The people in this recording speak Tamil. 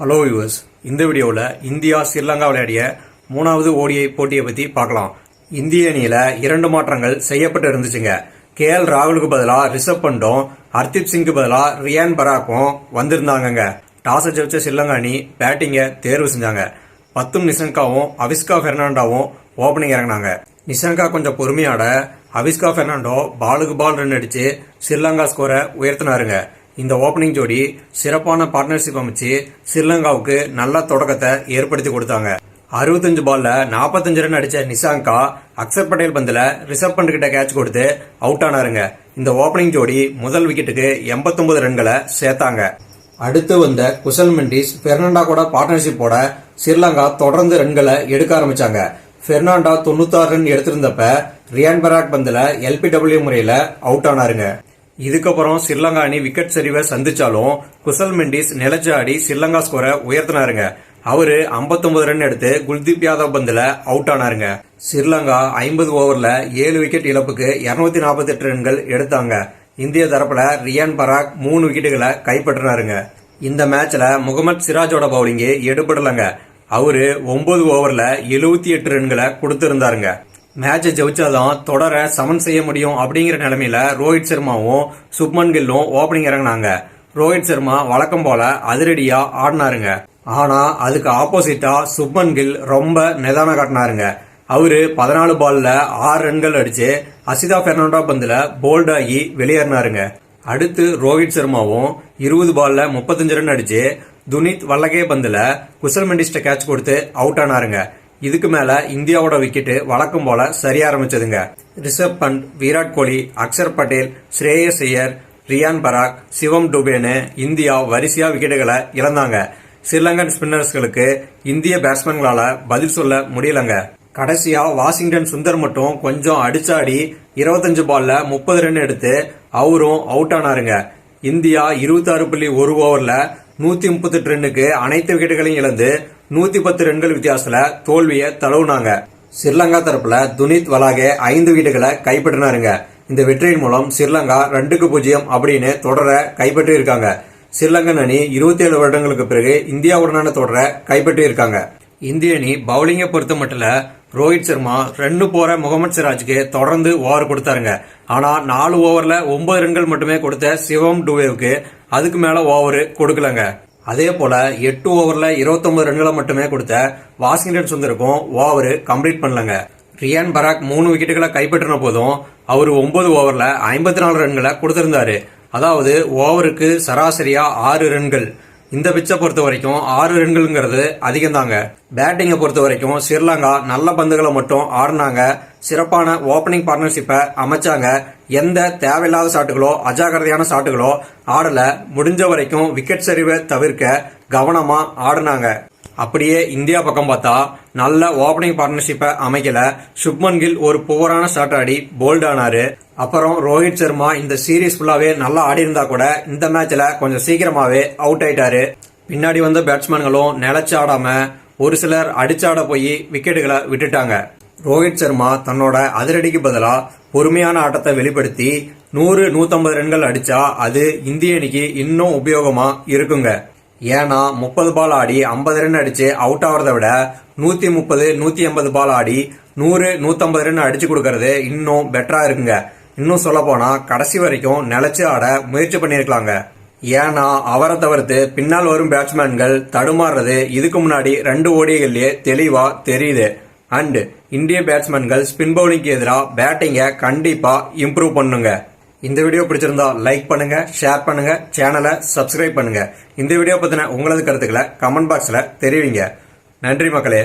ஹலோ யூஎஸ் இந்த வீடியோவில் இந்தியா ஸ்ரீலங்கா விளையாடிய மூணாவது ஓடிஐ போட்டியை பற்றி பார்க்கலாம். இந்திய அணியில் இரண்டு மாற்றங்கள் செய்யப்பட்டு இருந்துச்சுங்க. கே எல் ராகுலுக்கு பதிலாக ரிஷப் பண்டும் ஹர்தீப் சிங்க்கு பதிலாக ரியான் பராக்கும் வந்திருந்தாங்கங்க. டாஸை ஜெயிச்ச ஸ்ரீலங்கா அணி பேட்டிங்கை தேர்வு செஞ்சாங்க. பத்தும் நிசங்காவும் அவிஸ்கா ஃபெர்னாண்டாவும் ஓப்பனிங் இறங்கினாங்க. நிசங்கா கொஞ்சம் பொறுமையாட அவிஸ்கா ஃபெர்னாண்டோ பாலுக்கு பால் ரன் அடித்து ஸ்ரீலங்கா ஸ்கோரை உயர்த்தினாருங்க. இந்த ஓப்பனிங் ஜோடி சிறப்பான பார்ட்னர்ஷிப் அமைச்சு ஸ்ரீலங்காவுக்கு நல்ல தொடக்கத்தை ஏற்படுத்தி கொடுத்தாங்க. அறுபத்தஞ்சு பால்ல நாற்பத்தஞ்சு ரன் அடிச்ச நிஷாங்கா அக்சர் பட்டேல் பந்தில் ரிஷப் பண்ட் கிட்ட கேட்ச் கொடுத்து அவுட் ஆனாருங்க. இந்த ஓப்பனிங் ஜோடி முதல் விக்கெட்டுக்கு 89 ரன்களை சேர்த்தாங்க. அடுத்து வந்த குசல் மெண்டிஸ் பெர்னாண்டா கூட பார்ட்னர்ஷிப்போட ஸ்ரீலங்கா தொடர்ந்து ரன்களை எடுக்க ஆரம்பிச்சாங்க. பெர்னாண்டா தொண்ணூத்தாறு ரன் எடுத்திருந்தப்ப ரியான் பராக் பந்தில் எல்பிடபிள்யூ முறையில் அவுட் ஆனாருங்க. இதுக்கப்புறம் ஸ்ரீலங்கா அணி விக்கெட் சரிவை சந்திச்சாலும் குசல் மெண்டிஸ் நிலச்ச ஆடி ஸ்ரீலங்கா ஸ்கோரை உயர்த்தினாருங்க. அவரு 59 ரன் எடுத்து குல்தீப் யாதவ் பந்தில் அவுட் ஆனாருங்க. ஸ்ரீலங்கா ஐம்பது ஓவரில் ஏழு விக்கெட் இழப்புக்கு 248 நாற்பத்தெட்டு ரன்கள் எடுத்தாங்க. இந்திய தரப்புல ரியான் பராக் மூணு விக்கெட்டுகளை கைப்பற்றினாருங்க. இந்த மேட்ச்ல முகமது சிராஜோட பவுலிங்கு எடுபடலங்க. அவரு ஒன்பது ஓவரில் எழுபத்தி எட்டு ரன்களை கொடுத்திருந்தாருங்க. மேட்சை ஜெயிச்சாதான் தொடரை சமன் செய்ய முடியும் அப்படிங்கிற நிலைமையில ரோஹித் சர்மாவும் சுப்மன் கில்லும் ஓப்பனிங் இறங்கினாங்க. ரோஹித் சர்மா வழக்கம் போல அதிரடியா ஆடினாருங்க. ஆனா அதுக்கு ஆப்போசிட்டா சுப்மன் கில் ரொம்ப நிதானம் காட்டினாருங்க. அவரு பதினாலு பால்ல ஆறு ரன்கள் அடிச்சு அசிதா பெர்னாண்டோ பந்துல போல்ட் ஆகி வெளியேறினாருங்க. அடுத்து ரோஹித் சர்மாவும் இருபது பால்ல முப்பத்தஞ்சு ரன் அடிச்சு துனித் வல்லகே பந்துல குசல் மெண்டிஸ்ட கேட்ச் கொடுத்து அவுட் ஆனாருங்க. இதுக்கு மேல இந்தியாவோட விக்கெட்டு வழக்கம் போல சரிய ஆரம்பிச்சதுங்க. ரிஷப் பண்ட் விராட் கோலி அக்ஷர் பட்டேல் ஸ்ரேயஸ் ஐயர் ரியான் பராக் சிவம் டுபேனு இந்தியா வரிசையா விக்கெட்டுகளை இழந்தாங்க. ஸ்ரீலங்கன் ஸ்பின்னர்ஸ்களுக்கு இந்திய பேட்ஸ்மேன்களால பதில் சொல்ல முடியலங்க. கடைசியா வாஷிங்டன் சுந்தர் மட்டும் கொஞ்சம் அடிச்சாடி இருபத்தஞ்சு பால்ல முப்பது ரன் எடுத்து அவரும் அவுட் ஆனாருங்க. இந்தியா இருபத்தாறு புள்ளி ஒரு ஓவர்ல நூத்தி முப்பத்தெட்டு ரன்னுக்கு அனைத்து விக்கெட்டுகளையும் இழந்து நூத்தி பத்து ரன்கள் வித்தியாசத்துல தோல்வியை தழுவுனாங்க. ஸ்ரீலங்கா தரப்புல துனித் வலாகே ஐந்து வீடுகளை கைப்பற்றினாருங்க. இந்த வெற்றியின் மூலம் ஸ்ரீலங்கா ரெண்டுக்கு பூஜ்ஜியம் அப்படின்னு தொடரை கைப்பற்றி இருக்காங்க. ஸ்ரீலங்கன் அணி இருபத்தி ஏழு வருடங்களுக்கு பிறகு இந்தியாவுடனான தொடரை கைப்பற்றி இருக்காங்க. இந்திய அணி பவுலிங்கை பொறுத்த மட்டும் ரோஹித் சர்மா ரெண்டு போற முகமது சிராஜுக்கு தொடர்ந்து ஓவர் கொடுத்தாருங்க. ஆனா நாலு ஓவர்ல ஒன்பது ரன்கள் மட்டுமே கொடுத்த சிவம் டுவேவுக்கு அதுக்கு மேல ஓவர் கொடுக்கலங்க. அதே போல எட்டு ஓவர்ல 29 ரன்களை மட்டுமே கொடுத்த வாஷிங்டன் சுந்தருக்கும் ஓவர் கம்ப்ளீட் பண்ணலங்க. ரியான் பராக் மூணு விக்கெட்டுகளை கைப்பற்றின போதும் அவர் ஒன்பது ஓவர்ல ஐம்பத்தி நாலு ரன்களை கொடுத்திருந்தாரு. அதாவது ஓவருக்கு சராசரியா ஆறு ரன்கள். இந்த பிச்சை பொறுத்த வரைக்கும் ஆறு ரன்கள்ங்கிறது அதிகம் தாங்க பேட்டிங்கை பொறுத்த வரைக்கும் ஸ்ரீலங்கா நல்ல பந்துகளை மட்டும் ஆடினாங்க. சிறப்பான ஓப்பனிங் பார்ட்னர்ஷிப்பை அமைச்சாங்க. எந்த தேவையில்லாத ஷாட்டுகளோ அஜாக்கிரதையான ஷாட்டுகளோ ஆடல. முடிஞ்ச வரைக்கும் விக்கெட் சரிவை தவிர்க்க கவனமா ஆடினாங்க. அப்படியே இந்தியா பக்கம் பார்த்தா நல்ல ஓப்பனிங் பார்ட்னர்ஷிப்பை அமைக்கல. சுப்மன் கில் ஒரு புவரான ஷாட் ஆடி போல்ட் ஆனாரு. அப்புறம் ரோஹித் சர்மா இந்த சீரீஸ் ஃபுல்லாவே நல்லா ஆடி இருந்தா கூட இந்த மேட்ச்ல கொஞ்சம் சீக்கிரமாவே அவுட் ஆயிட்டாரு. பின்னாடி வந்த பேட்ஸ்மேன்களும் நிலைச்சு ஆடாம ஒரு சிலர் அடிச்சாட போய் விக்கெட்டுகளை விட்டுட்டாங்க. ரோஹித் சர்மா தன்னோட அதிரடிக்கு பதிலா பொறுமையான ஆட்டத்தை வெளிப்படுத்தி நூறு நூத்தம்பது ரன்கள் அடிச்சா அது இந்திய அணிக்கு இன்னும் உபயோகமா இருக்குங்க. ஏன்னா முப்பது பால் ஆடி ஐம்பது ரன் அடிச்சு அவுட் ஆகிறத விட நூத்தி முப்பது நூத்தி எண்பது பால் ஆடி நூறு நூத்தம்பது ரன் அடிச்சு கொடுக்கறது இன்னும் பெட்டரா இருக்குங்க. இன்னும் சொல்லப்போனால் கடைசி வரைக்கும் நிலச்சி ஆட முயற்சி பண்ணியிருக்கலாங்க. ஏன்னா அவரை தவிர்த்து பின்னால் வரும் பேட்ஸ்மேன்கள் தடுமாறுறது இதுக்கு முன்னாடி ரெண்டு ஓடிகள்லயே தெளிவாக தெரியுது. அண்டு இந்திய பேட்ஸ்மேன்கள் ஸ்பின் பவுலிங்க்கு எதிராக பேட்டிங்கை கண்டிப்பாக இம்ப்ரூவ் பண்ணுங்க. இந்த வீடியோ பிடிச்சிருந்தா லைக் பண்ணுங்க ஷேர் பண்ணுங்க சேனலை சப்ஸ்கிரைப் பண்ணுங்க. இந்த வீடியோ பத்தின உங்களது கருத்துக்களை கமெண்ட் பாக்ஸில் தெரிவிங்க. நன்றி மக்களே.